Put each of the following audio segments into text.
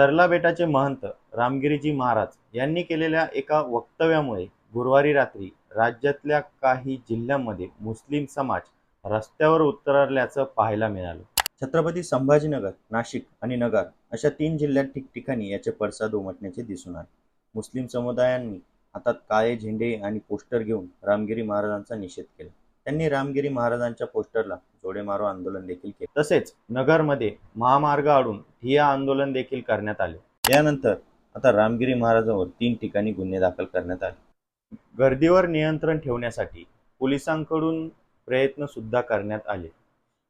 सरला बेटाचे महंत रामगिरीजी महाराज यांनी केलेल्या एका वक्तव्यामुळे गुरुवारी रात्री राज्यातल्या काही जिल्ह्यांमध्ये मुस्लिम समाज रस्त्यावर उतरल्याचं पाहायला मिळालं. छत्रपती संभाजीनगर नाशिक आणि नगर अशा तीन जिल्ह्यात ठिकठिकाणी याचे पडसाद उमटण्याचे दिसून आले. मुस्लिम समुदायांनी हातात काळे झेंडे आणि पोस्टर घेऊन रामगिरी महाराजांचा निषेध केला. त्यांनी रामगिरी महाराजांच्या पोस्टरला जोडे मारो आंदोलन देखील केले. तसेच नगरमध्ये महामार्ग आडून ठिया आंदोलन देखील करण्यात आले. यानंतर आता रामगिरी महाराजांवर तीन ठिकाणी गुन्हे दाखल करण्यात आले. गर्दीवर नियंत्रण ठेवण्यासाठी पोलिसांकडून प्रयत्न सुद्धा करण्यात आले.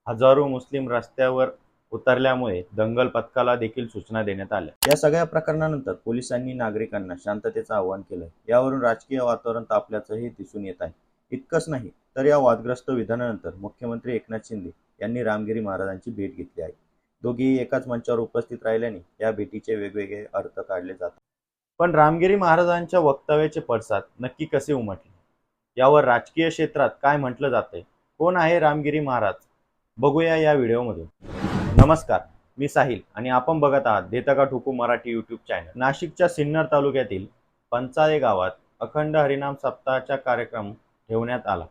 हजारो मुस्लिम रस्त्यावर उतरल्यामुळे दंगल पथकाला देखील सूचना देण्यात आल्या. या सगळ्या प्रकरणानंतर पोलिसांनी नागरिकांना शांततेचं आवाहन केलं. यावरून राजकीय वातावरण तापल्याचंही दिसून येत आहे. इतकंच नाही तर या वादग्रस्त विधानानंतर मुख्यमंत्री एकनाथ शिंदे यांनी रामगिरी महाराजांची भेट घेतली आहे. दोघेही एकाच मंचावर उपस्थित राहिल्याने या भेटीचे वेगवेगळे अर्थ काढले जातात. पण रामगिरी महाराजांच्या वक्तव्याचे पडसाद नक्की कसे उमटले? यावर राजकीय क्षेत्रात काय म्हटलं जाते कोण आहे रामगिरी महाराज? बघूया या व्हिडिओमधून. नमस्कार मी साहिल आणि आपण बघत आहात देतका ठुकू मराठी यूट्यूब चॅनल नाशिकच्या सिन्नर तालुक्यातील पंचाळे गावात अखंड हरिनाम सप्ताहाचा कार्यक्रम ठेवण्यात आला.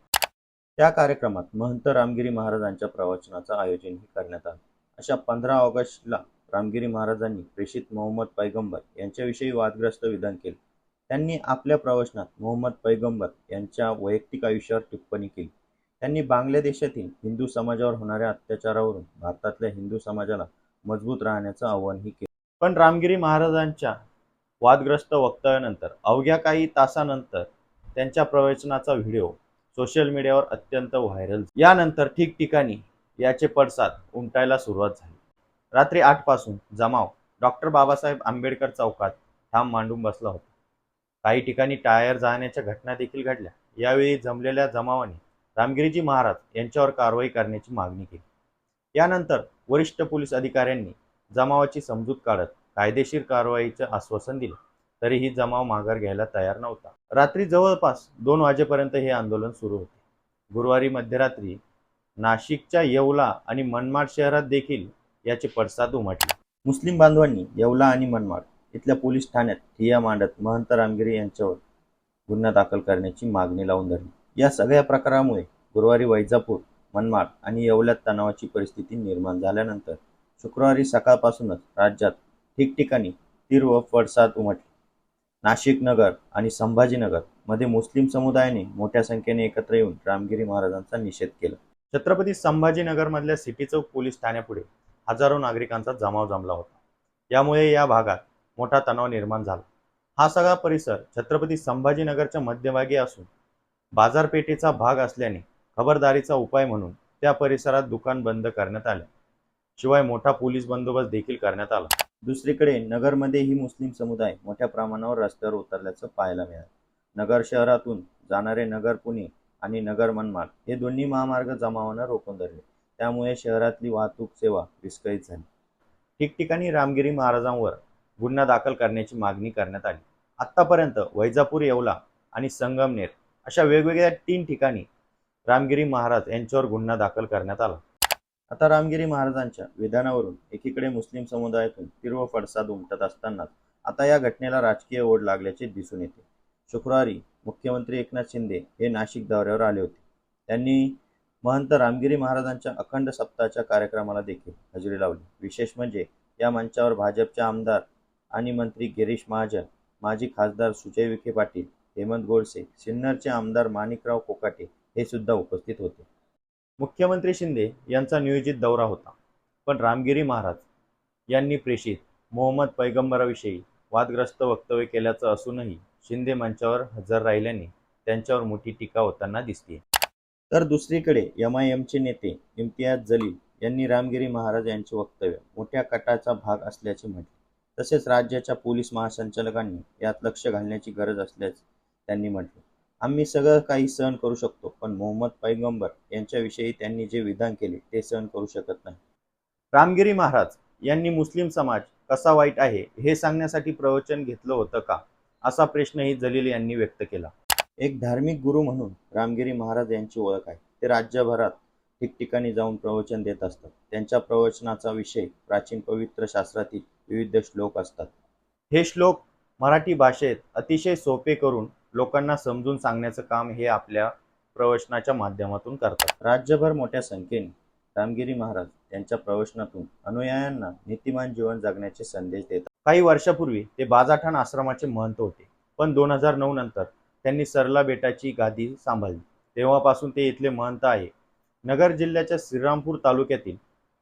त्या कार्यक्रमात महंत रामगिरी महाराजांच्या प्रवचनाचं आयोजनही करण्यात आलं. अशा पंधरा ऑगस्टला रामगिरी महाराजांनी प्रेषित मोहम्मद पैगंबर यांच्याविषयी वादग्रस्त विधान केले. त्यांनी आपल्या प्रवचनात मोहम्मद पैगंबर यांच्या वैयक्तिक आयुष्यावर टिप्पणी केली. त्यांनी बांगलादेशातील हिंदू समाजावर होणाऱ्या अत्याचारावरून भारतातल्या हिंदू समाजाला मजबूत राहण्याचं आवाहनही केलं. पण रामगिरी महाराजांच्या वादग्रस्त वक्तव्यानंतर अवघ्या काही तासानंतर त्यांच्या प्रवचनाचा व्हिडिओ सोशल मीडियावर अत्यंत व्हायरल. यानंतर ठिकठिकाणी याचे पडसाद उमटायला सुरुवात झाली. रात्री आठपासून जमाव डॉक्टर बाबासाहेब आंबेडकर चौकात ठाम मांडून बसला होता. काही ठिकाणी टायर जाण्याच्या घटना देखील घडल्या. यावेळी जमलेल्या जमावाने रामगिरीजी महाराज यांच्यावर कारवाई करण्याची मागणी केली. यानंतर वरिष्ठ पोलीस अधिकाऱ्यांनी जमावाची समजूत काढत कायदेशीर कारवाईचं आश्वासन दिलं. तरीही जमाव माघार घ्यायला तयार नव्हता. रात्री जवळपास दोन वाजेपर्यंत हे आंदोलन सुरू होते. गुरुवारी मध्यरात्री नाशिकच्या येवला आणि मनमाड शहरात देखील याचे पडसाद उमटले. मुस्लिम बांधवांनी येवला आणि मनमाड इथल्या पोलीस ठाण्यात ठिया मांडत महंत रामगिरी यांच्यावर गुन्हा दाखल करण्याची मागणी लावून धरली. या सगळ्या प्रकारामुळे गुरुवारी वैजापूर मनमाड आणि येवल्यात तणावाची परिस्थिती निर्माण झाल्यानंतर शुक्रवारी सकाळपासूनच राज्यात ठिकठिकाणी तीव्र पडसाद उमटले. नाशिक नगर आणि संभाजीनगरमध्ये मुस्लिम समुदायाने मोठ्या संख्येने एकत्र येऊन रामगिरी महाराजांचा निषेध केला. छत्रपती संभाजीनगरमधल्या सिटी चौक पोलीस ठाण्यापुढे हजारो नागरिकांचा जमाव जमला होता. यामुळे या भागात मोठा तणाव निर्माण झाला. हा सगळा परिसर छत्रपती संभाजीनगरच्या मध्यभागी असून बाजारपेठेचा भाग असल्याने खबरदारीचा उपाय म्हणून त्या परिसरात दुकान बंद करण्यात आले. शिवाय मोठा पोलीस बंदोबस्त देखील करण्यात आला. दुसरीकडे नगरमध्येही मुस्लिम समुदाय मोठ्या प्रमाणावर रस्त्यावर उतरल्याचं पाहायला मिळालं. नगर शहरातून जाणारे नगर पुणे आणि नगर मनमाड हे दोन्ही महामार्ग जमावानं रोखून धरले. त्यामुळे शहरातली वाहतूक सेवा विस्कळीत झाली. ठिकठिकाणी रामगिरी महाराजांवर गुन्हा दाखल करण्याची मागणी करण्यात आली. आत्तापर्यंत वैजापूर येवला आणि संगमनेर अशा वेगवेगळ्या तीन ठिकाणी रामगिरी महाराज यांच्यावर गुन्हा दाखल करण्यात आला. आता रामगिरी महाराजांच्या विधानावरून एकीकडे मुस्लिम समुदायातून तीव्र फडसाद उमटत असतानाच आता या घटनेला राजकीय ओढ लागल्याचे दिसून येते. शुक्रवारी मुख्यमंत्री एकनाथ शिंदे हे नाशिक दौऱ्यावर आले होते. त्यांनी महंत रामगिरी महाराजांच्या अखंड सप्ताहाच्या कार्यक्रमाला देखील हजेरी लावली. विशेष म्हणजे या मंचावर भाजपचे आमदार आणि मंत्री गिरीश महाजन माजी खासदार सुजय विखे पाटील हेमंत गोडसे सिन्नरचे आमदार माणिकराव कोकाटे हे सुद्धा उपस्थित होते. मुख्यमंत्री शिंदे यांचा नियोजित दौरा होता. पण रामगिरी महाराज यांनी प्रेषित मोहम्मद पैगंबराविषयी वादग्रस्त वक्तव्य केल्याचं असूनही शिंदे मंचावर हजर राहिल्याने त्यांच्यावर मोठी टीका होताना दिसते तर दुसरीकडे एम आय एमचे नेते इम्तियाज जलील यांनी रामगिरी महाराज यांचे वक्तव्य मोठ्या कटाचा भाग असल्याचे म्हटले. तसेच राज्याच्या पोलीस महासंचालकांनी यात लक्ष घालण्याची गरज असल्याचे त्यांनी म्हटले. आम्ही सगळं काही सहन करू शकतो पण मोहम्मद पैगंबर यांच्याविषयी त्यांनी जे विधान केले ते सहन करू शकत नाही. रामगिरी महाराज यांनी मुस्लिम समाज कसा वाईट आहे हे सांगण्यासाठी प्रवचन घेतलं होतं का? असा प्रश्नही जलील यांनी व्यक्त केला. एक धार्मिक गुरु म्हणून रामगिरी महाराज यांची ओळख आहे. ते राज्यभरात ठिकठिकाणी जाऊन प्रवचन देत असतात. त्यांच्या प्रवचनाचा विषय प्राचीन पवित्र शास्त्रातील विविध श्लोक असतात. हे श्लोक मराठी भाषेत अतिशय सोपे करून लोकांना समजून सांगण्याचं काम हे आपल्या प्रवचनाच्या माध्यमातून करतात. राज्यभर मोठ्या संख्येने रामगिरी महाराज यांच्या प्रवचनातून अनुयायांना नीतिमान जीवन जगण्याचे संदेश देतात. काही वर्षापूर्वी ते बाजाठाण आश्रमाचे महंत होते. पण दोन हजार नऊ नंतर त्यांनी सरला बेटाची गादी सांभाळली. तेव्हापासून ते इथले महंत आहे. नगर जिल्ह्याच्या श्रीरामपूर तालुक्यातील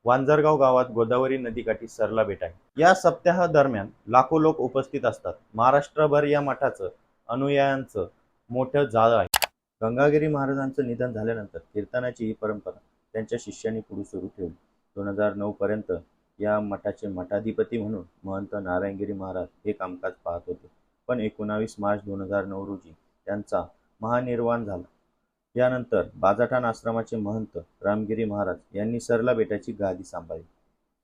वांजरगाव गावात गोदावरी नदीकाठी सरला बेट आहे. या सप्ताहादरम्यान लाखो लोक उपस्थित असतात. महाराष्ट्रभर या मठाचं अनुयायांचं मोठं जाळ आहे. गंगागिरी महाराजांचं निधन झाल्यानंतर कीर्तनाची ही परंपरा त्यांच्या शिष्यांनी पुढे सुरू ठेवली. दोन हजार नऊ पर्यंत या मठाचे मठाधिपती म्हणून महंत नारायणगिरी महाराज हे कामकाज पाहत होते. पण एकोणावीस मार्च दोन हजार नऊ रोजी त्यांचा महानिर्वाण झाला. यानंतर बाजाठाण आश्रमाचे महंत रामगिरी महाराज यांनी सरला बेटाची गादी सांभाळली.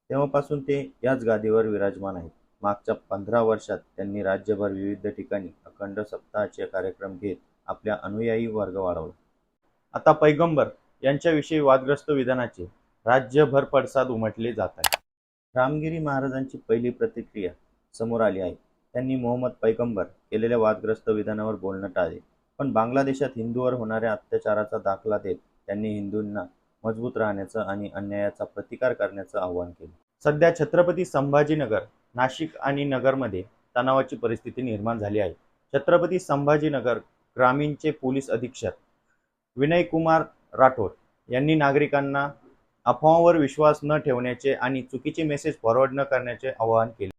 तेव्हापासून ते याच गादीवर विराजमान आहेत. मागच्या पंधरा वर्षात त्यांनी राज्यभर विविध ठिकाणी अखंड सप्ताहाचे कार्यक्रम घेत आपल्या अनुयायी वर्ग वाढवला. आता पैगंबर यांच्याविषयी वादग्रस्त विधानाचे राज्यभर पडसाद उमटले जात आहे. रामगिरी महाराजांची पहिली प्रतिक्रिया समोर आली आहे. त्यांनी मोहम्मद पैगंबर केलेल्या वादग्रस्त विधानावर बोलणं टाळले. पण बांगलादेशात हिंदूवर होणाऱ्या अत्याचाराचा दाखला देत त्यांनी हिंदूंना मजबूत राहण्याचं आणि अन्यायाचा प्रतिकार करण्याचं आवाहन केलं. सध्या छत्रपती संभाजीनगर नाशिक आणि नगरमध्ये तणावाची परिस्थिती निर्माण झाली आहे. छत्रपती संभाजीनगर ग्रामीणचे पोलीस अधीक्षक विनय कुमार राठोड यांनी नागरिकांना अफवांवर विश्वास न ठेवण्याचे आणि चुकीचे मेसेज फॉरवर्ड न करण्याचे आवाहन केले.